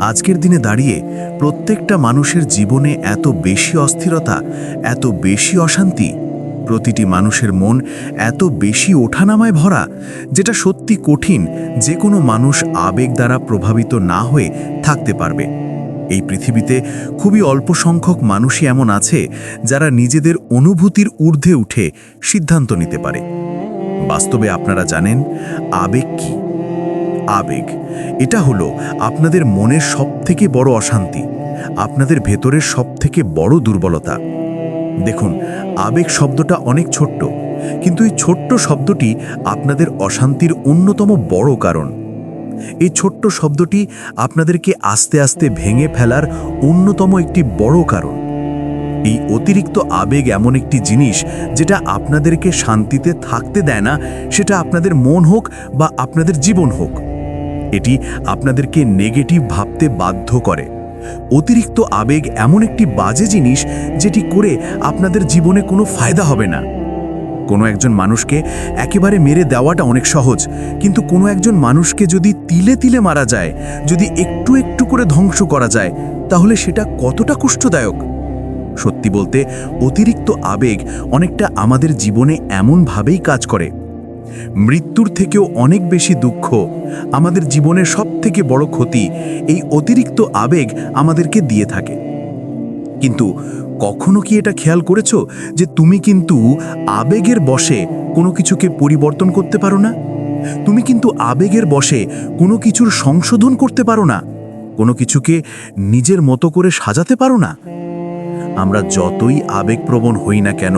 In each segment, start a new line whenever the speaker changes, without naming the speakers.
আজকের দিনে দাঁড়িয়ে প্রত্যেকটা মানুষের জীবনে এত বেশি অস্থিরতা, এত বেশি অশান্তি, প্রতিটি মানুষের মন এত বেশি ওঠানামায় ভরা, যেটা সত্যি কঠিন যে কোনো মানুষ আবেগ দ্বারা প্রভাবিত না হয়ে থাকতে পারবে। এই পৃথিবীতে খুবই অল্প সংখ্যক মানুষই এমন আছে যারা নিজেদের অনুভূতির ঊর্ধ্বে উঠে সিদ্ধান্ত নিতে পারে। বাস্তবে আপনারা জানেন, আবেগ কী? আবেগ। এটা হলো আপনাদের মনের সবথেকে বড় অশান্তি, আপনাদের ভেতরের সবথেকে বড় দুর্বলতা। দেখুন, আবেগ শব্দটা অনেক ছোট্ট, কিন্তু এই ছোট্ট শব্দটি আপনাদের অশান্তির অন্যতম বড় কারণ। এই ছোট্ট শব্দটি আপনাদেরকে আস্তে আস্তে ভেঙে ফেলার অন্যতম একটি বড় কারণ। এই অতিরিক্ত আবেগ এমন একটি জিনিস যেটা আপনাদেরকে শান্তিতে থাকতে দেয় না, সেটা আপনাদের মন হোক বা আপনাদের জীবন হোক। এটি আপনাদেরকে নেগেটিভ ভাবতে বাধ্য করে। অতিরিক্ত আবেগ এমন একটি বাজে জিনিস যেটি করে আপনাদের জীবনে কোনো ফায়দা হবে না। কোনো একজন মানুষকে একেবারে মেরে দেওয়াটা অনেক সহজ, কিন্তু কোনো একজন মানুষকে যদি তিলে তিলে মারা যায়, যদি একটু একটু করে ধ্বংস করা যায়, তাহলে সেটা কতটা কষ্টদায়ক? সত্যি বলতে, অতিরিক্ত আবেগ অনেকটা আমাদের জীবনে এমনভাবেই কাজ করে। মৃত্যুর থেকেও অনেক বেশি দুঃখ আমাদের জীবনের সব থেকে বড় ক্ষতি এই অতিরিক্ত আবেগ আমাদেরকে দিয়ে থাকে। কিন্তু কখনো কি এটা খেয়াল করেছ যে তুমি কিন্তু আবেগের বশে কোনো কিছুকে পরিবর্তন করতে পারো না? তুমি কিন্তু আবেগের বশে কোনো কিছুর সংশোধন করতে পারো না? কোনো কিছুকে নিজের মতো করে সাজাতে পারো না? আমরা যতই আবেগপ্রবণ হই না কেন,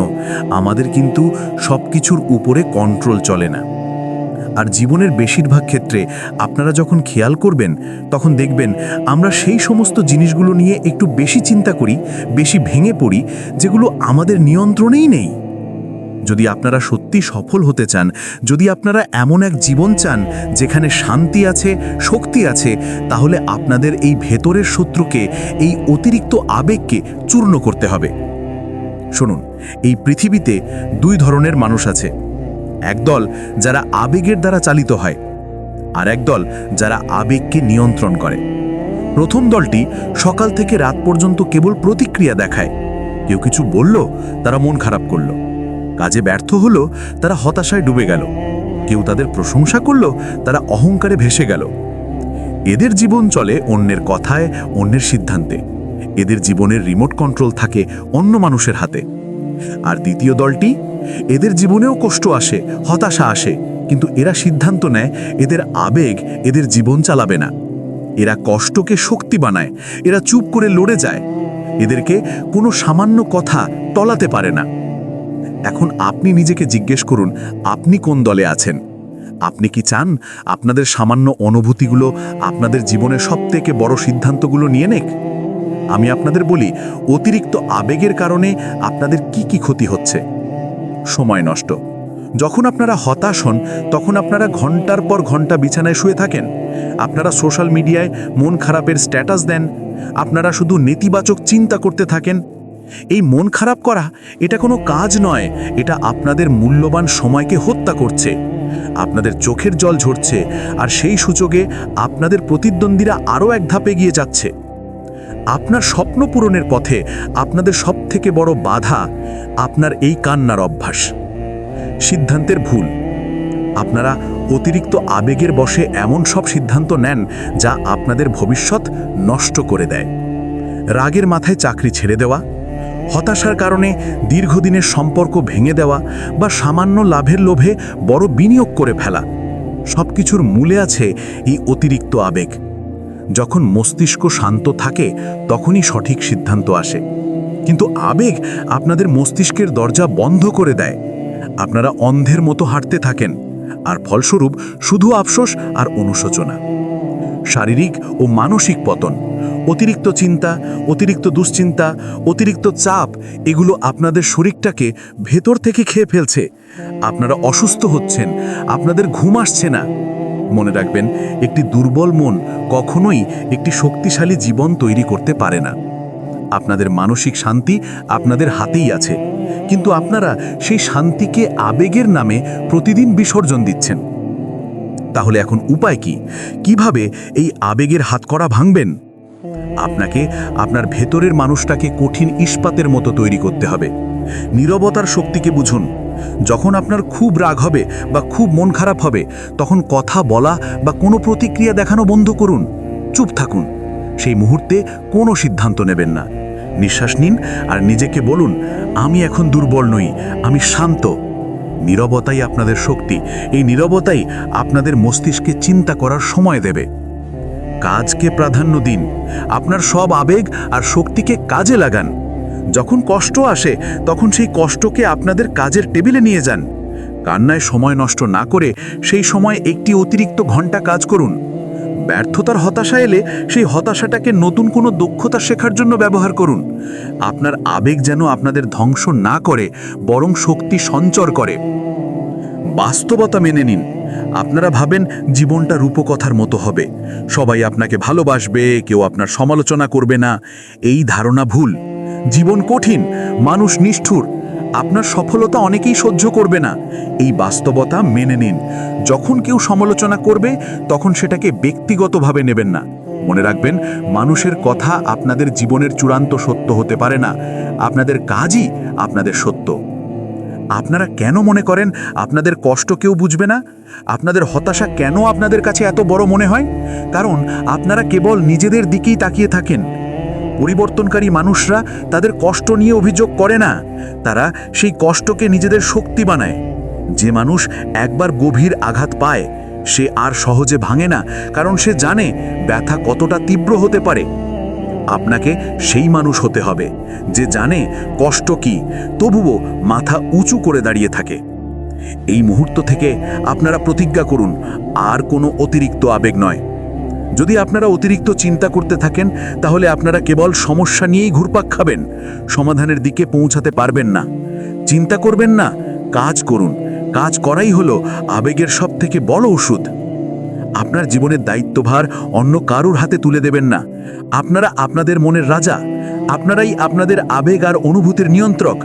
আমাদের কিন্তু সব কিছুর উপরে কন্ট্রোল চলে না। আর জীবনের বেশিরভাগ ক্ষেত্রে আপনারা যখন খেয়াল করবেন, তখন দেখবেন আমরা সেই সমস্ত জিনিসগুলো নিয়ে একটু বেশি চিন্তা করি, বেশি ভেঙে পড়ি, যেগুলো আমাদের নিয়ন্ত্রণেই নেই। যদি আপনারা সত্যি সফল হতে চান, যদি আপনারা এমন এক জীবন চান যেখানে শান্তি আছে, শক্তি আছে, তাহলে আপনাদের এই ভেতরের শত্রুকে, এই অতিরিক্ত আবেগকে চূর্ণ করতে হবে। শুনুন, এই পৃথিবীতে দুই ধরনের মানুষ আছে। একদল যারা আবেগের দ্বারা চালিত হয়, আর একদল যারা আবেগকে নিয়ন্ত্রণ করে। প্রথম দলটি সকাল থেকে রাত পর্যন্ত কেবল প্রতিক্রিয়া দেখায়। কেউ কিছু বলল, তারা মন খারাপ করল। কাজে ব্যর্থ হলো, তারা হতাশায় ডুবে গেল। কেউ তাদের প্রশংসা করল, তারা অহংকারে ভেসে গেল। এদের জীবন চলে অন্যের কথায়, অন্যের সিদ্ধান্তে। এদের জীবনের রিমোট কন্ট্রোল থাকে অন্য মানুষের হাতে। আর দ্বিতীয় দলটি? এদের জীবনেও কষ্ট আসে, হতাশা আসে, কিন্তু এরা সিদ্ধান্ত নেয়, এদের আবেগ এদের জীবন চালাবে না। এরা কষ্টকে শক্তি বানায়, এরা চুপ করে লড়ে যায়। এদেরকে কোনো সামান্য কথা টলাতে পারে না। এখন আপনি নিজেকে জিজ্ঞেস করুন, আপনি কোন দলে আছেন? আপনি কি চান আপনাদের সামান্য অনুভূতিগুলো আপনাদের জীবনের সবথেকে বড় সিদ্ধান্তগুলো নিয়ে নেক? আমি আপনাদের বলি, অতিরিক্ত আবেগের কারণে আপনাদের কি কি ক্ষতি হচ্ছে? সময় নষ্ট। যখন আপনারা হতাশ হন, তখন আপনারা ঘণ্টার পর ঘণ্টা বিছানায় শুয়ে থাকেন। আপনারা সোশ্যাল মিডিয়ায় মন খারাপের স্ট্যাটাস দেন। আপনারা শুধু নেতিবাচক চিন্তা করতে থাকেন। এই মন খারাপ করা, এটা কোনো কাজ নয়। এটা আপনাদের মূল্যবান সময়কে হত্যা করছে। আপনাদের চোখের জল ঝরছে, আর সেই সূচকে আপনাদের প্রতিদ্বন্দ্বীরা আরও এক ধাপে এগিয়ে যাচ্ছে। আপনার স্বপ্ন পূরণের পথে আপনাদের সবথেকে বড় বাধা আপনার এই কান্নার অভ্যাস। সিদ্ধান্তের ভুল। আপনারা অতিরিক্ত আবেগের বশে এমন সব সিদ্ধান্ত নেন যা আপনাদের ভবিষ্যৎ নষ্ট করে দেয়। রাগের মাথায় চাকরি ছেড়ে দেওয়া হতাশার কারণে দীর্ঘদিনের সম্পর্ক ভেঙে দেওয়া বা সামান্য লাভের লোভে বড় বিনিয়োগ করে ফেলা। সব কিছুর মূলে আছে এই অতিরিক্ত আবেগ। যখন মস্তিষ্ক শান্ত থাকে, তখনই সঠিক সিদ্ধান্ত আসে। কিন্তু আবেগ আপনাদের মস্তিষ্কের দরজা বন্ধ করে দেয়। আপনারা অন্ধের মতো হাঁটতে থাকেন, আর ফলস্বরূপ শুধু আফসোস আর অনুশোচনা। শারীরিক ও মানসিক পতন। অতিরিক্ত চিন্তা, অতিরিক্ত দুশ্চিন্তা, অতিরিক্ত চাপ, এগুলো আপনাদের শরীরটাকে ভেতর থেকে খেয়ে ফেলছে। আপনারা অসুস্থ হচ্ছেন, আপনাদের ঘুম আসছে না। মনে রাখবেন, একটি দুর্বল মন কখনোই একটি শক্তিশালী জীবন তৈরি করতে পারে না। আপনাদের মানসিক শান্তি আপনাদের হাতেই আছে। কিন্তু আপনারা সেই শান্তিকে আবেগের নামে প্রতিদিন বিসর্জন দিচ্ছেন। তাহলে এখন উপায় কি? কীভাবে এই আবেগের হাতকড়া ভাঙবেন? আপনাকে আপনার ভেতরের মানুষটাকে কঠিন ইস্পাতের মতো তৈরি করতে হবে। নীরবতার শক্তিকে বুঝুন। যখন আপনার খুব রাগ হবে বা খুব মন খারাপ হবে, তখন কথা বলা বা কোনো প্রতিক্রিয়া দেখানো বন্ধ করুন। চুপ থাকুন। সেই মুহূর্তে কোনো সিদ্ধান্ত নেবেন না। নিঃশ্বাস নিন আর নিজেকে বলুন, আমি এখন দুর্বল নই, আমি শান্ত। নীরবতাই আপনাদের শক্তি। এই নীরবতাই আপনাদের মস্তিষ্কে চিন্তা করার সময় দেবে। কাজকে প্রাধান্য দিন। আপনার সব আবেগ আর শক্তিকে কাজে লাগান। যখন কষ্ট আসে, তখন সেই কষ্টকে আপনাদের কাজের টেবিলে নিয়ে যান। কান্নায় সময় নষ্ট না করে সেই সময় একটি অতিরিক্ত ঘণ্টা কাজ করুন। ব্যর্থতার হতাশা এলে সেই হতাশাটাকে নতুন কোনো দক্ষতা শেখার জন্য ব্যবহার করুন। আপনার আবেগ যেন আপনাদের ধ্বংস না করে, বরং শক্তি সঞ্চর করে। বাস্তবতা মেনে নিন। আপনারা ভাবেন জীবনটা রূপকথার মতো হবে। সবাই আপনাকে ভালোবাসবে, কেউ আপনার সমালোচনা করবে না। এই ধারণা ভুল। জীবন কঠিন, মানুষ নিষ্ঠুর। আপনার সফলতা অনেকেই সহ্য করবে না। এই বাস্তবতা মেনে নিন। যখন কেউ সমালোচনা করবে, তখন সেটাকে ব্যক্তিগতভাবে নেবেন না। মনে রাখবেন, মানুষের কথা আপনাদের জীবনের চূড়ান্ত সত্য হতে পারে না। আপনাদের কাজই আপনাদের সত্য। আপনারা কেন মনে করেন আপনাদের কষ্ট কেউ বুঝবে না? আপনাদের হতাশা কেন আপনাদের কাছে এত বড় মনে হয়? কারণ আপনারা কেবল নিজেদের দিকেই তাকিয়ে থাকেন। পরিবর্তনকারী মানুষরা তাদের কষ্ট নিয়ে অভিযোগ করে না। তারা সেই কষ্টকে নিজেদের শক্তি বানায়। যে মানুষ একবার গভীর আঘাত পায়, সে আর সহজে ভাঙে না, কারণ সে জানে ব্যথা কতটা তীব্র হতে পারে। আপনাকে সেই মানুষ হতে হবে, যে জানে কষ্ট কি, তবুও মাথা উঁচু করে দাঁড়িয়ে থাকে। এই মুহূর্ত থেকে আপনারা প্রতিজ্ঞা করুন, আর কোনো অতিরিক্ত আবেগ নয়। যদি আপনারা অতিরিক্ত চিন্তা করতে থাকেন, তাহলে আপনারা কেবল সমস্যা নিয়েই ঘুরপাক খাবেন, সমাধানের দিকে পৌঁছাতে পারবেন না। চিন্তা করবেন না, কাজ করুন। কাজ করাই হলো আবেগের সব থেকে বড় ওষুধ। আপনার জীবনের দায়িত্বভার অন্য কারুর হাতে তুলে দেবেন না। আপনারা আপনাদের মনের রাজা। আপনারাই আপনাদের আবেগ আর অনুভূতির নিয়ন্ত্রক।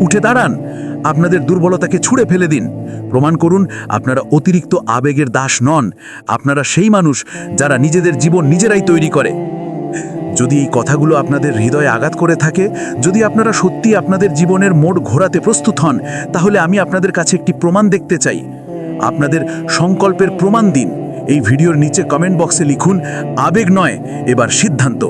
উঠে দাঁড়ান। আপনাদের দুর্বলতাকে ছুঁড়ে ফেলে দিন। প্রমাণ করুন, আপনারা অতিরিক্ত আবেগের দাস নন। আপনারা সেই মানুষ যারা নিজেদের জীবন নিজেরাই তৈরি করে। যদি এই কথাগুলো আপনাদের হৃদয়ে আঘাত করে থাকে, যদি আপনারা সত্যি আপনাদের জীবনের মোড় ঘোরাতে প্রস্তুত হন, তাহলে আমি আপনাদের কাছে একটি প্রমাণ দেখতে চাই। আপনাদের সংকল্পের প্রমাণ দিন। এই ভিডিওর নিচে কমেন্ট বক্সে লিখুন, আবেগ নয়, এবার সিদ্ধান্ত।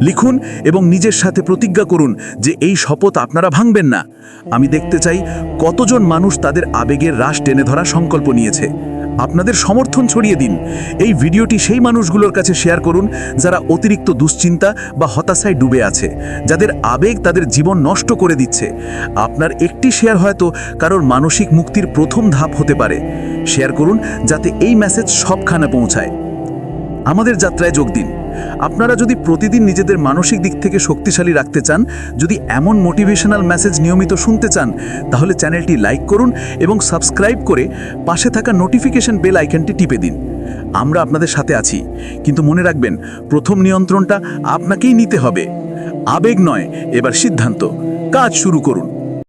লিখুন এবং নিজের সাথে প্রতিজ্ঞা করুন যে এই শপথ আপনারা ভাঙবেন না। আমি দেখতে চাই কতজন মানুষ তাদের আবেগের রাশ টেনে ধরা সংকল্প নিয়েছে। আপনাদের সমর্থন ছড়িয়ে দিন। এই ভিডিওটি সেই মানুষগুলোর কাছে শেয়ার করুন যারা অতিরিক্ত দুশ্চিন্তা বা হতাশায় ডুবে আছে, যাদের আবেগ তাদের জীবন নষ্ট করে দিচ্ছে। আপনার একটি শেয়ার হয়তো কারোর মানসিক মুক্তির প্রথম ধাপ হতে পারে। শেয়ার করুন যাতে এই মেসেজ সবখানে পৌঁছায়। আমাদের যাত্রায় যোগ দিন। আপনারা যদি প্রতিদিন নিজেদের মানসিক দিক থেকে শক্তিশালী রাখতে চান, যদি এমন মোটিভেশনাল মেসেজ নিয়মিত শুনতে চান, তাহলে চ্যানেলটি লাইক করুন এবং সাবস্ক্রাইব করে পাশে থাকা নোটিফিকেশন বেল আইকনটি টিপে দিন। আমরা আপনাদের সাথে আছি। কিন্তু মনে রাখবেন, প্রথম নিয়ন্ত্রণটা আপনাকেই নিতে হবে। আবেগ নয়, এবার সিদ্ধান্ত। কাজ শুরু করুন।